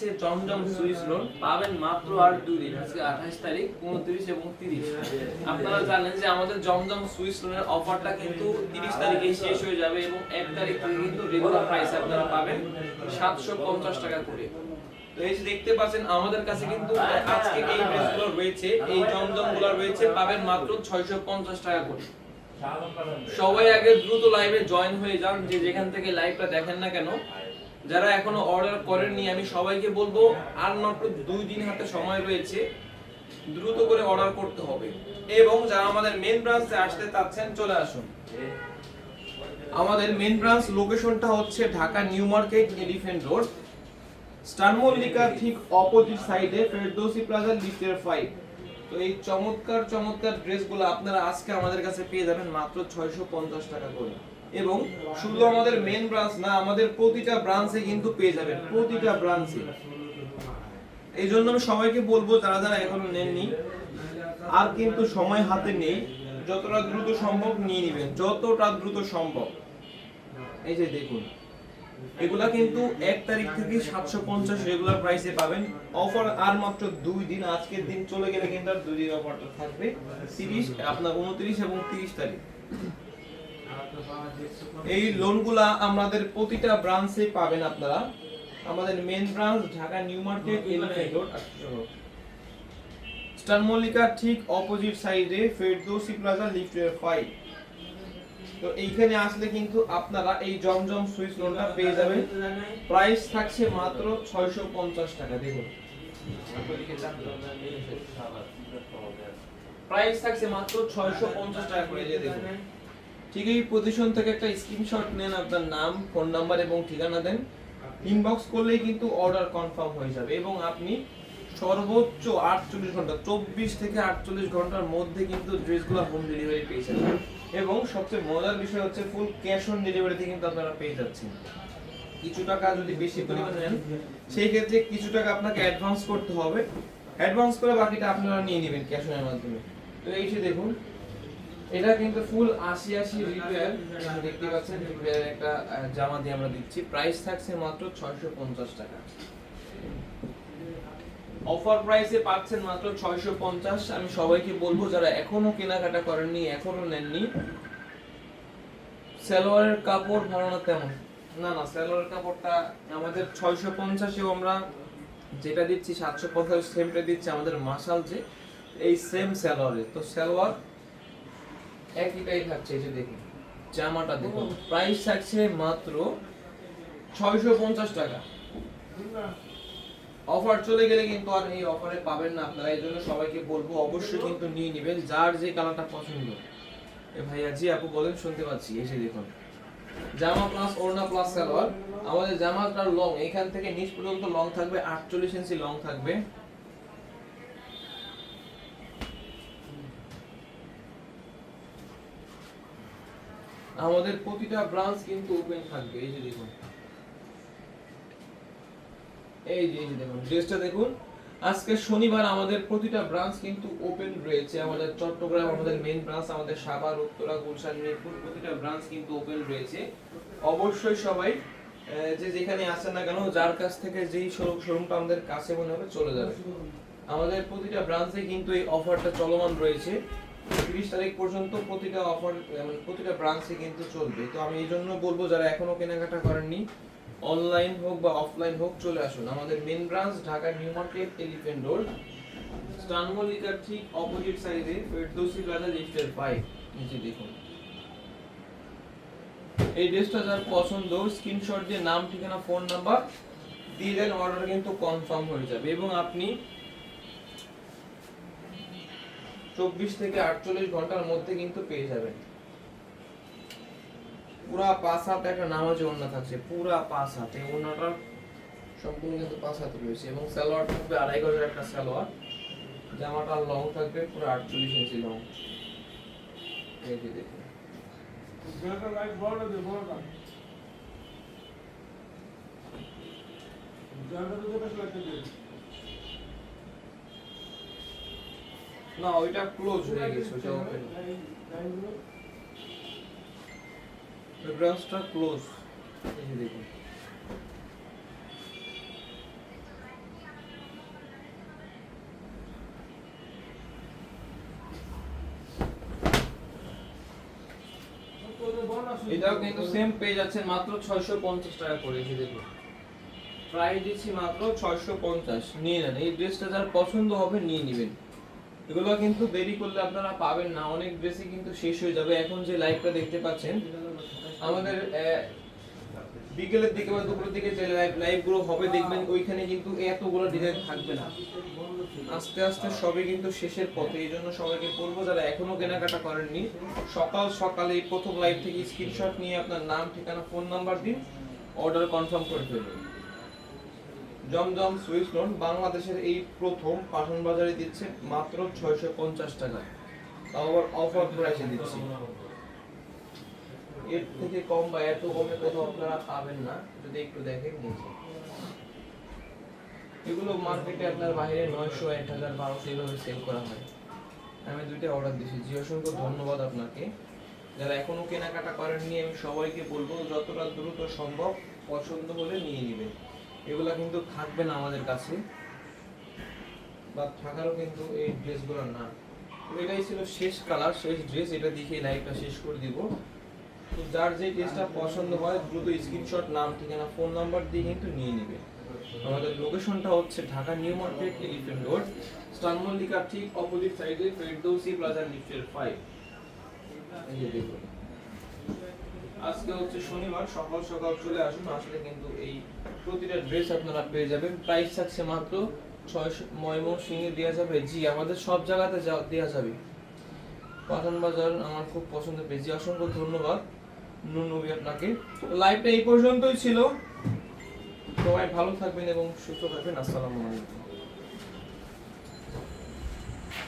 হচ্ছে জমজম Swiss loan পাবেন মাত্র আর দুই দিন আজকে আঠাশ তারিখ, উনত্রিশ এবং তিরিশ। আপনারা জানেন যে আমাদের সুইস লোনের অফারটা কিন্তু তিরিশ তারিখে শেষ হয়ে যাবে এবং এক তারিখ থেকে কিন্তু রেগুলার প্রাইস আপনারা পাবেন সাতশো পঞ্চাশ টাকা করে। এই যে দেখতে পাচ্ছেন, আমাদের কাছে কিন্তু আজকে এই ড্রেসগুলো রয়েছে, এই রয়েছে, পাবেন মাত্র ছয়শো পঞ্চাশ টাকা করে। সবাই আগে দ্রুত লাইভে জয়েন হয়ে যান, যে যেখান থেকে লাইভটা দেখেন না কেন। যারা এখনও অর্ডার করেননি, আমি সবাইকে বলব, আর মাত্র দুই দিন হাতে সময় রয়েছে, দ্রুত করে অর্ডার করতে হবে। এবং যারা আমাদের মেন ব্রাঞ্চে আসতে চাচ্ছেন, চলে আসুন। আমাদের মেন ব্রাঞ্চ লোকেশনটা হচ্ছে Dhaka new market elephant road star ঠিক অপোজিট সাইডে ফেরদৌসি প্লাজা লিফটের ফাইভ তো এই চমৎকার চমৎকার ড্রেসগুলো আপনারা আজকে আমাদের কাছে পেয়ে যাবেন মাত্র ছয়শো পঞ্চাশ টাকা করে। এবং শুধু আমাদের মেন ব্রাঞ্চ না, আমাদের প্রতিটা ব্রাঞ্চে কিন্তু পেয়ে যাবেন, প্রতিটা ব্রাঞ্চে এই জন্য আমি সবাইকে বলব, যারা যারা এখনও নেননি, আর কিন্তু সময় হাতে নেই, যতটা দ্রুত সম্ভব নিয়ে নেবেন, যতটা দ্রুত সম্ভব। এই যে দেখুন, এগুলা কিন্তু এক তারিখ থেকে সাতশো পঞ্চাশ রেগুলার প্রাইসে পাবেন। অফার আর মাত্র দুই দিন, আজকের দিন চলে গেলে কিন্তু আর দুই দিন অফারটা থাকবে। তিরিশ, আপনার উনত্রিশ এবং তিরিশ তারিখ। এই লোনগুলা আমাদের প্রতিটা ব্রাঞ্চে পাবেন আপনারা। আমাদের main branch Dhaka new market elephant road star Mallika ঠিক অপোজিট সাইডে ফেরদৌসি প্লাজা লিফটের ফাইভ তো এইখানে আসলে কিন্তু আপনারা এই জমজম সুইচ লোনটা পেয়ে যাবেন। প্রাইস থাকছে মাত্র ছয়শো পঞ্চাশ টাকা, দেখুন। প্রাইস থাকছে মাত্র ছয়শো পঞ্চাশ টাকা করে দিয়ে দেখুন। ঠিক এই পজিশন থেকে একটা স্ক্রিনশট নেন আপনার নাম ফোন নাম্বার এবং ঠিকানা দেন। ইনবক্স করলেই কিন্তু অর্ডার কনফার্ম হয়ে যাবে এবং আপনি সর্বোচ্চ আটচল্লিশ ঘণ্টা, চব্বিশ থেকে আটচল্লিশ ঘণ্টার মধ্যে কিন্তু ড্রেসগুলো হোম ডেলিভারি পেয়ে যাবেন। এবং সবচেয়ে মজার বিষয় হচ্ছে ফুল ক্যাশ অন ডেলিভারিতে কিন্তু আপনারা পেয়ে যাচ্ছেন। কিছু টাকা যদি বেশি পরিমাণে নেন, সেই ক্ষেত্রে কিছু টাকা আপনাকে অ্যাডভান্স করতে হবে। অ্যাডভান্স করে বাকিটা আপনারা নিয়ে নেবেন ক্যাশ অনের মাধ্যমে। তো এই যে দেখুন এটা কিন্তু ফুল আশি আশি রিপেয়ার দেখতে পাচ্ছেন রিপেয়ার একটা জামা দিয়ে আমরা দিচ্ছি। প্রাইস থাকছে মাত্র ছয়শো পঞ্চাশ টাকা। অফার প্রাইসে পাচ্ছেন মাত্র ছয়শো পঞ্চাশ। আমি সবাইকে বলব, যারা এখনও কেনাকাটা করেননি, এখনও নেননি, সালোয়ারের কাপড় ভালো তেমন। না না, সালোয়ারের কাপড়টা আমাদের ছয়শো পঞ্চাশেও আমরা যেটা দিচ্ছি, সাতশো পঞ্চাশ সেমটা দিচ্ছি, আমাদের মাসাল যে, এই সেম সালোয়ারে। তো সালোয়ার একইটাই থাকছে এই যে দেখুন জামাটা দেখুন প্রাইস থাকছে মাত্র ছয়শো পঞ্চাশ টাকা। অফার চলে গেলে কিন্তু আর এই অফারে পাবেন না আপনারা এই জন্য সবাইকে বলব অবশ্যই কিন্তু নিয়ে নেবেন যার যে কালারটা পছন্দ। এ ভাইয়া জি আপু বলেন শুনতে পাচ্ছি এসে দেখুন। জামা প্লাস ওড়না প্লাস সালোয়ার। আমাদের জামাটা লং এখান থেকে নিচ পর্যন্ত লং থাকবে আটচল্লিশ ইঞ্চি লং থাকবে। আমাদের প্রতিটা ব্রাঞ্চ কিন্তু ওপেন থাকবে, এই যে দেখুন। এই যে এই যে দেখুন ড্রেসটা দেখুন। আজকে শনিবার আমাদের প্রতিটা ব্রাঞ্চ কিন্তু ওপেন রয়েছে। আমাদের চট্টগ্রাম, আমাদের মেইন ব্রাঞ্চ আমাদের সাভার, উত্তরা, গুলশান, মিরপুর, প্রতিটা ব্রাঞ্চ কিন্তু ওপেন রয়েছে। অবশ্যই সবাই যে যেখানে আসেন না কেন, যার কাছ থেকে যেই শোরুমটা আমাদের কাছে মনে হবে চলে যাবে। আমাদের প্রতিটা ব্রাঞ্চে কিন্তু এই অফারটা চলমান রয়েছে। তিরিশ তারিখ পর্যন্ত প্রতিটা অফার মানে প্রতিটা ব্রাঞ্চে কিন্তু চলবে। তো আমি এই জন্য বলব, যারা এখনও কেনাকাটা করেননি অনলাইন হোক বা অফলাইন হোক, চলে আসুন। আমাদের main branch Dhaka new market elephant road স্টানমলিকার ঠিক অপোজিট সাইডে ফেরদৌসি প্লাজা লিফটের ফাইভ নিচে দেখুন। এই ড্রেসটা যার পছন্দ স্ক্রিনশট দিয়ে নাম, ঠিকানা ফোন নাম্বার দিয়ে দেন অর্ডার কিন্তু কনফার্ম হয়ে যাবে। এবং আপনি চব্বিশ থেকে আটচল্লিশ ঘণ্টার মধ্যে কিন্তু পেয়ে যাবেন। পুরা পাঁচ হাত একটা নামাজে ওড়না থাকছে, পুরা পাঁচ হাত। এই ওড়নাটা সম্পূর্ণ কিন্তু পাঁচ হাত রয়েছে এবং সালোয়ার থাকবে আড়াই গজের একটা সালোয়ার। জামাটা লং থাকবে, পুরো আটচল্লিশ ইঞ্চি লং এই যে দেখুন। না, ওইটা ক্লোজ হয়ে গেছে, ওইটা ওপেন ক্লোজ এই দেখুন। এটাও কিন্তু সেম পেজ আছে, মাত্র ছয়শো পঞ্চাশ টাকা করে এসে দেখুন। প্রায় দিচ্ছি মাত্র ছয়শো পঞ্চাশ। নিয়ে নেন। এই ড্রেসটা যার পছন্দ হবে, নিয়ে নেবেন। এগুলো কিন্তু দেরি করলে আপনারা পাবেন না, অনেক ড্রেসই কিন্তু শেষ হয়ে যাবে। এখন যে লাইভটা দেখতে পাচ্ছেন, আমাদের বিকেলের দিকে বা দুপুরের দিকে যে লাইভ লাইভগুলো হবে, দেখবেন ওইখানে কিন্তু এতগুলো ডিজাইন থাকবে না। আস্তে আস্তে সবই কিন্তু শেষের পথে, এই জন্য সবাইকে বলব, যারা এখনও কেনাকাটা করেননি, সকাল সকালে প্রথম লাইভ থেকে স্ক্রিনশট নিয়ে আপনার নাম, ঠিকানা ফোন নাম্বার দিন অর্ডার কনফার্ম করে ফেলুন জমজম সুইস লোন বাংলাদেশের এই প্রথম পাঠান বাজারে দিচ্ছে মাত্র ছয়শো পঞ্চাশ টাকা। তাও আবার অফার প্রাইসে দিচ্ছি। এর থেকে কম বা এত কমে কোথাও আপনারা পাবেন না, যদি একটু দেখেন নিচে এগুলো মার্কেটে আপনার বাইরে নয়শো, এক হাজার, বারোশো এইভাবে সেল করা হয়। আমি দুইটা অর্ডার দিয়েছি জি অসংখ্য ধন্যবাদ আপনাকে। যারা এখনও কেনাকাটা করেননি, আমি সবাইকে বলব যতটা দ্রুত সম্ভব পছন্দ হলে নিয়ে নেবেন। এগুলা কিন্তু থাকবে না আমাদের কাছে। বা থাকারও কিন্তু এই ড্রেসগুলো না। এটাই ছিল শেষ কালার শেষ ড্রেস এটা দেখে লাইভটা শেষ করে দিব। তো যার যে ড্রেসটা পছন্দ হয়, দ্রুত স্ক্রিনশট নাম, ঠিকানা ফোন নাম্বার দিয়ে কিন্তু নিয়ে নেবে। আমাদের লোকেশনটা হচ্ছে Dhaka new market elephant road star মল্লিকার ঠিক অপোজিট সাইডে ফেরদৌসি প্লাজা লিফটের ফাইভ এই দেখুন। আজকে হচ্ছে শনিবার, সকাল সকাল চলে আসুন, আসলে কিন্তু এই প্রতিটা ড্রেস আপনারা পেয়ে যাবেন। প্রাইস থাকছে মাত্র ছয়শো ময়মো সিংহে দেওয়া যাবে। জি, আমাদের সব জায়গাতে দেওয়া যাবে। পাঠান বাজার আমার খুব পছন্দের পেয়েছি অসংখ্য ধন্যবাদ নুনবি আপনাকে। লাইভটা এই পর্যন্তই ছিল। সবাই ভালো থাকবেন এবং সুস্থ থাকবেন। আসসালামু আলাইকুম।